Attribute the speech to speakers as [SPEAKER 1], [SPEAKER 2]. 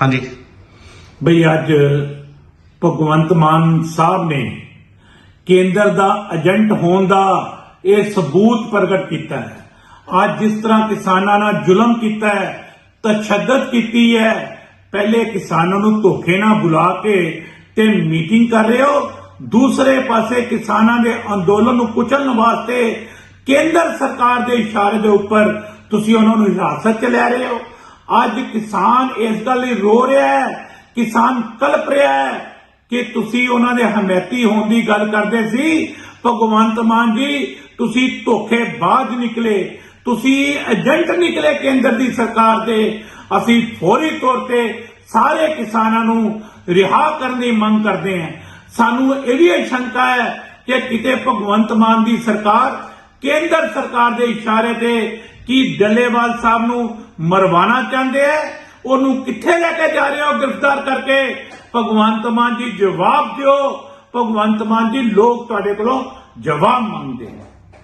[SPEAKER 1] ਹਾਂਜੀ।
[SPEAKER 2] ਬਈ ਅੱਜ ਭਗਵੰਤ ਮਾਨ ਸਾਹਿਬ ਨੇ ਕੇਂਦਰ ਦਾ ਏਜੰਟ ਹੋਣ ਦਾ ਇਹ ਸਬੂਤ ਪ੍ਰਗਟ ਕੀਤਾ ਹੈ। ਅੱਜ ਜਿਸ ਤਰ੍ਹਾਂ ਕਿਸਾਨਾਂ ਨਾਲ ਜ਼ੁਲਮ ਕੀਤਾ ਹੈ, ਤਸ਼ੱਦਦ ਕੀਤੀ ਹੈ, ਪਹਿਲੇ ਕਿਸਾਨਾਂ ਨੂੰ ਧੋਖੇ ਨਾਲ ਬੁਲਾ ਕੇ ਤੇ ਮੀਟਿੰਗ ਕਰ ਰਹੇ ਹੋ। ਦੂਸਰੇ ਪਾਸੇ ਕਿਸਾਨਾਂ ਦੇ ਅੰਦੋਲਨ ਨੂੰ ਕੁਚਲਣ ਵਾਸਤੇ ਕੇਂਦਰ ਸਰਕਾਰ ਦੇ ਇਸ਼ਾਰੇ ਦੇ ਉੱਪਰ ਤੁਸੀਂ ਉਹਨਾਂ ਨੂੰ ਹਿਰਾਸਤ 'ਚ ਲੈ ਰਹੇ ਹੋ। ਅੱਜ ਕਿਸਾਨ ਇਸ ਗੱਲ ਲਈ ਰੋ ਰਿਹਾ ਹੈ, ਕਿਸਾਨ ਕਲਪ ਰਿਹਾ ਹੈ ਕਿ ਤੁਸੀਂ ਉਹਨਾਂ ਦੇ ਹਮੈਤੀ ਹੋਣ ਦੀ ਗੱਲ ਕਰਦੇ ਸੀ। ਭਗਵੰਤ ਮਾਨ ਜੀ, ਤੁਸੀਂ ਧੋਖੇਬਾਜ਼ ਨਿਕਲੇ। ਤੁਸੀਂ ਏਜੰਟ ਨਿਕਲੇ ਕੇਂਦਰ ਦੀ ਸਰਕਾਰ ਦੇ। ਅਸੀਂ ਫੌਰੀ ਤੌਰ ਤੇ ਸਾਰੇ ਕਿਸਾਨਾਂ ਨੂੰ ਰਿਹਾ ਕਰਨ ਦੀ ਮੰਗ ਕਰਦੇ ਹਾਂ। ਸਾਨੂੰ ਇਹ ਵੀ ਇਹ ਸ਼ੰਕਾ ਹੈ ਕਿ ਕਿਤੇ ਭਗਵੰਤ ਮਾਨ ਦੀ ਸਰਕਾਰ ਕੇਂਦਰ ਸਰਕਾਰ ਦੇ ਇਸ਼ਾਰੇ ਤੇ ਕੀ ਡੱਲੇਵਾਲ ਸਾਹਿਬ ਨੂੰ ਮਰਵਾਣਾ ਚਾਹੁੰਦੇ ਹੈ ਉਹਨੂੰ ਕਿੱਥੇ ਲੈ ਕੇ ਜਾ ਰਹੇ ਹੋ? ਗ੍ਰਿਫਤਾਰ ਕਰਕੇ ਭਗਵੰਤ ਮਾਨ ਜੀ ਜਵਾਬ ਦਿਓ। ਭਗਵੰਤ ਮਾਨ ਜੀ, ਲੋਕ ਤੁਹਾਡੇ ਕੋਲੋਂ ਜਵਾਬ ਮੰਗਦੇ ਨੇ।